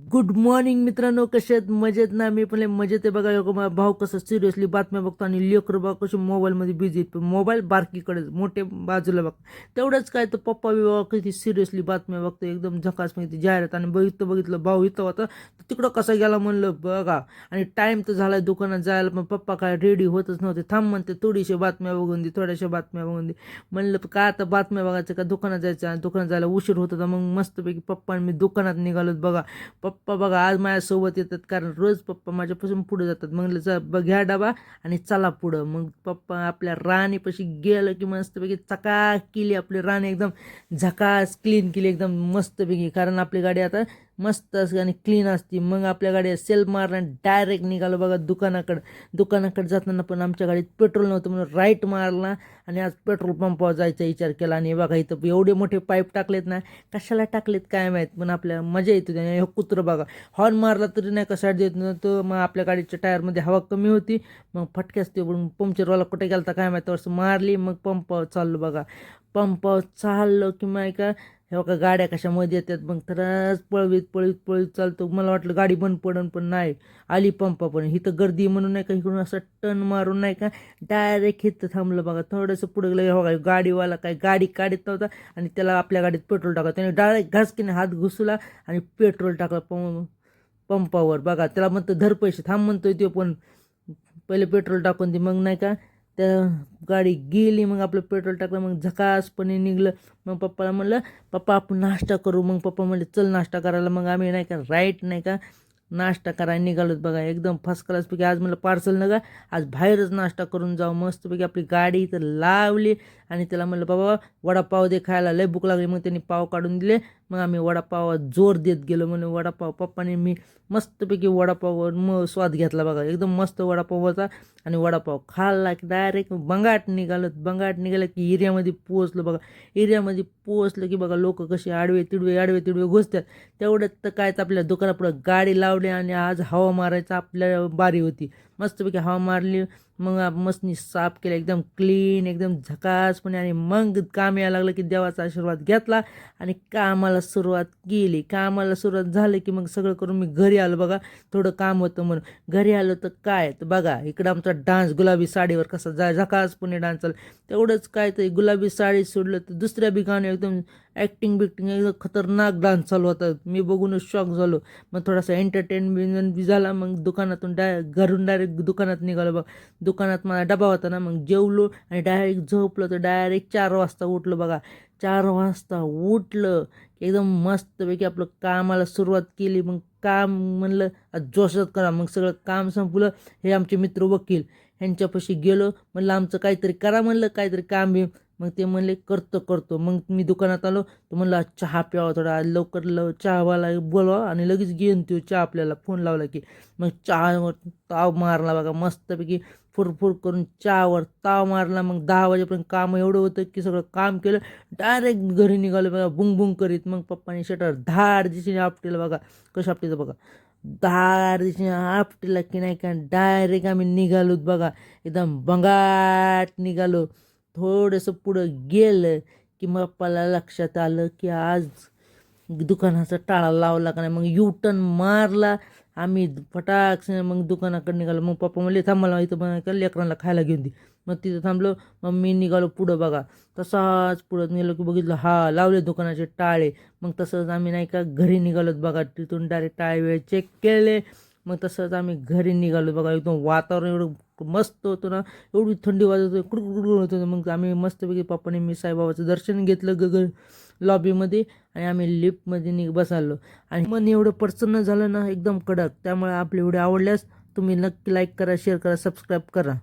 Good morning मित्रांनो. कसे आहेत? मजेत ना? मी पण मजेत आहे. बघा नको माझा भाऊ कसं सिरियसली बातम्या बघतो आणि लेकर भाऊ कसे मोबाईलमध्ये बिझी आहेत. पण मोबाईल बारकीकडे मोठे बाजूला बघ. तेवढंच काय तर पप्पा विवाह किती सिरियसली बातम्या बघतो एकदम झकास माहिती जाहिरात आणि बघितलं बघितलं भाऊ इथं होता. तर तिकडं कसा गेला म्हणलं बघा. आणि टाईम तर झाला दुकानात जायला पण पप्पा काय रेडी होतच नव्हते. थांब म्हणते थोडीशी बातम्या बघून दे थोड्याशा बातम्या बघून दे. म्हणलं काय आता बातम्या बघायचं? का दुकानात जायचं? आणि दुकानात जायला उशीर होत होता. मग मस्तपैकी पप्पा आणि मी दुकानात निघालोत बघा. पप्पा बघा आज माझ्यासोबत येतात कारण रोज पप्पा माझ्यापासून पुढे जातात. म्हणलं जा बघ घ्या डबा आणि चला पुढं. मग पप्पा आपल्या राणीपाशी गेलं की मस्तपैकी चकाक केली आपली राणी एकदम झकास क्लीन केली एकदम मस्तपैकी. कारण आपली गाडी आता मस्त असते आणि क्लीन असते. मग आपल्या गाडी सेल्फ मारला डायरेक्ट निघालो बघा दुकानाकडं. दुकानाकडे जाताना पण आमच्या गाडीत पेट्रोल नव्हतं म्हणून राईट मारला आणि आज पेट्रोल पंपावर जायचा विचार केला. आणि बघा इथं एवढे मोठे पाईप टाकलेत ना कशाला टाकलेत काय माहीत? पण आपल्या मजा येते त्याने हे कुत्रं बघा हॉर्न मारला तरी नाही कसा साईड देत नव्हतं. मग आपल्या गाडीच्या टायरमध्ये हवा कमी होती. मग फटक्यास ते पण पंक्चरवाला कुठे गेला काय माहीत? असं मारली. मग पंपावर चाललो बघा. पंपावर चाललो की माय का? हे बघा गाड्या कशामध्ये येतात मग तरच पळवीत पळवीत पळवीत चालतो. मला वाटलं गाडी बंद पडन पण नाही. आली पंपा पण. इथं गर्दी म्हणून नाही का इकडून असं टन मारून नाही का डायरेक्ट इथं थांबलं बघा. थोडंसं पुढे गेलं हो बघा गाडीवाला काय गाडी काढत नव्हता आणि त्याला आपल्या गाडीत पेट्रोल टाकलं. त्याने डायरेक्ट घासकीने हात घुसला आणि पेट्रोल टाकलं पंप पंपावर. बघा त्याला म्हणतो धर पैसे. थांब म्हणतोय तो पण. पहिले पेट्रोल टाकून दे. मग नाही का त्या गाडी गेली मग आपलं पेट्रोल टाकलं मग झकासपणे निघलं. मग पप्पाला म्हणलं पप्पा आपण नाश्ता करू. मग पप्पा म्हणले चल नाश्ता करायला. मग आम्ही नाही का राईट नाही का? नाश्ता करायला निघालोत बघा एकदम फर्स्ट क्लासपैकी आज मला पार्सल नका आज बाहेरच नाश्ता करून जाऊ. मस्तपैकी आपली गाडी इथं लावली आणि त्याला म्हणलं बाबा वडापाव दे खायला. लय भूक लागली. मग त्यांनी पाव काढून दिले. मग आम्ही वडापावात जोर देत गेलो. म्हणून वडापाव पप्पाने मी मस्तपैकी वडापाववर म स्वाद घेतला बघा. एकदम मस्त वडापाव होता आणि वडापाव खाल्ला की डायरेक्ट बंगाट निघालं बंगाट निघालं की एरियामध्ये पोहोचलं बघा. एरियामध्ये पोहोचलं की बघा लोक कसे आडवे तिडवे आडवे तिडवे घुसतात. तेवढ्यात तर काय तर आपल्या दुकानापुढं गाडी लाव लावली आणि आज हवा मारायचा आपल्या बारी होती. मस्तपैकी हवा मारली. मग मस्तनी साफ केलं एकदम क्लीन एकदम झकासपणे आणि मग काम यायला लागलं की देवाचा आशीर्वाद घेतला आणि कामाला सुरुवात केली. कामाला सुरुवात झाली की मग सगळं करून मी घरी आलो. बघा थोडं काम होतं म्हणून. घरी आलो तर काय? तर बघा इकडं आमचा डान्स गुलाबी साडीवर कसा जा झकासपणे डान्स चालू. तेवढंच काय तर गुलाबी साडी सोडलं तर दुसऱ्या बी गाणं एकदम ॲक्टिंग बिक्टिंग एकदम खतरनाक डान्स चालू होता. मी बघूनच शॉक झालो. मग थोडासा एंटरटेनमेंट बी झाला. मग दुकानातून डाय घरून डायरेक्ट दुकानात निघालो बघ. दुकानात मला डबा होता ना मग जेवलो आणि डायरेक्ट झोपलो. तर डायरेक्ट चार वाजता उठलो बघा. चार वाजता उठलं एकदम मस्तपैकी आपलं कामाला सुरुवात केली. मग काम म्हणलं आज जोशात करा. मग सगळं काम संपलं. हे आमचे मित्र वकील ह्यांच्यापाशी गेलो. म्हणलं आमचं काहीतरी करा. म्हणलं काहीतरी काम बी मग ते म्हणले करतो करतो. मग मी दुकानात आलो तर म्हणलं चहा प्यावा थोडा लवकर लव चहावाला बोलवा आणि लगेच घेऊन तो चहा आपल्याला. फोन लावला की मग चहावर ताव मारला बघा मस्तपैकी फुरफुर करून चहावर ताव मारला. मग दहा वाजेपर्यंत काम एवढं होतं की सगळं काम केलं. डायरेक्ट घरी निघालो बघा बुंग बुंग करीत. मग पप्पाने शटर धाड दिशेने आपटेलं बघा. कसं आपटेलं बघा? धाड दिशेने आपटेला की नाही का डायरेक्ट आम्ही निघालोत बघा. एकदम बंगाट निघालो. थोडंसं पुढं गेलं की मग पप्पाला लक्षात आलं की आज दुकानाचा टाळा लावला का नाही? मग यू टर्न मारला. आम्ही फटाक मग दुकानाकडे निघालो. मग पप्पा म्हणले थांबला इथं बघा लेकरांना खायला घेऊन दे. मग तिथं थांबलो. मग मी निघालो पुढं बघा. तसाच पुढं निघालो की बघितलं हा लावले दुकानाचे टाळे. मग तसंच आम्ही नाही का घरी निघालोत बघा. तिथून डायरेक्ट टाळे वेळ चेक केले. मग तसंच आम्ही घरी निघालो बघा. एकदम वातावरण एवढं मस्त होतो ना. एवढी थंडी वाजत होती कुडकुड होत होतं मग आम्ही मस्तपैकी पप्पाने मी साईबाबाचं दर्शन घेतलं ग लॉबीमध्ये आणि आम्ही लिफ्टमध्ये निघ बसालो. आणि मन एवढं प्रसन्न झालं ना एकदम कडक. त्यामुळे आपले व्हिडिओ आवडल्यास तुम्ही नक्की लाईक करा शेअर करा सबस्क्राईब करा.